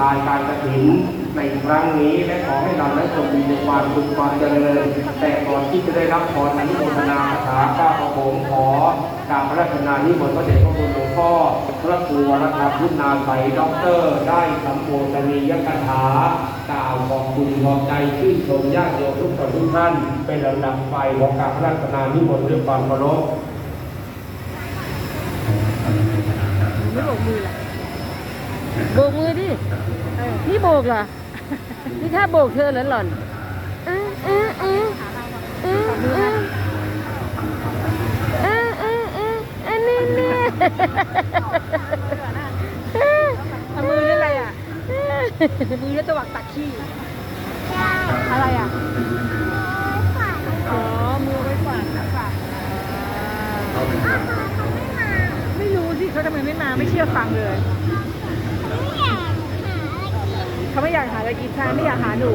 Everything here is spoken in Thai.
การการกระถินในครั้งนี้และขอให้เราได้จงมีความสุขความเจริญ แต่ก่อนที่จะได้รับพรอนุโมทนาคาถาข้าพระผมขอกาบพระราชนานิมนต์พระเดชพระคุณหลวงพ่อพระครูวรธรรมพุทธนาใสยด็อกเตอร์ ได้สัมโภชนียกถากล่าวขอบคุณขอบใจชื่นชมญาติโยมทุกคนทุกท่าน เป็นลำดับไปของกาบพระราชนานิมนต์ด้วยความเคารพไม่โบกมือละ โบกมือดินี่โบกเหรอ นี่ถ้าโบกเธอเหรอหล่อนเออเออเออเออเออเออเออเอออันนี้นี่เอามือนี่อะไรอะมือนี่ตวักตักขี้อะไรอะอ๋อมือไว้กวาดนะกวาดไม่รู้สิเขาทำไมไม่มาไม่เชื่อฟังเลย เขาไม่อยากหาอะไรกินใช่ไม่อยากหาหนู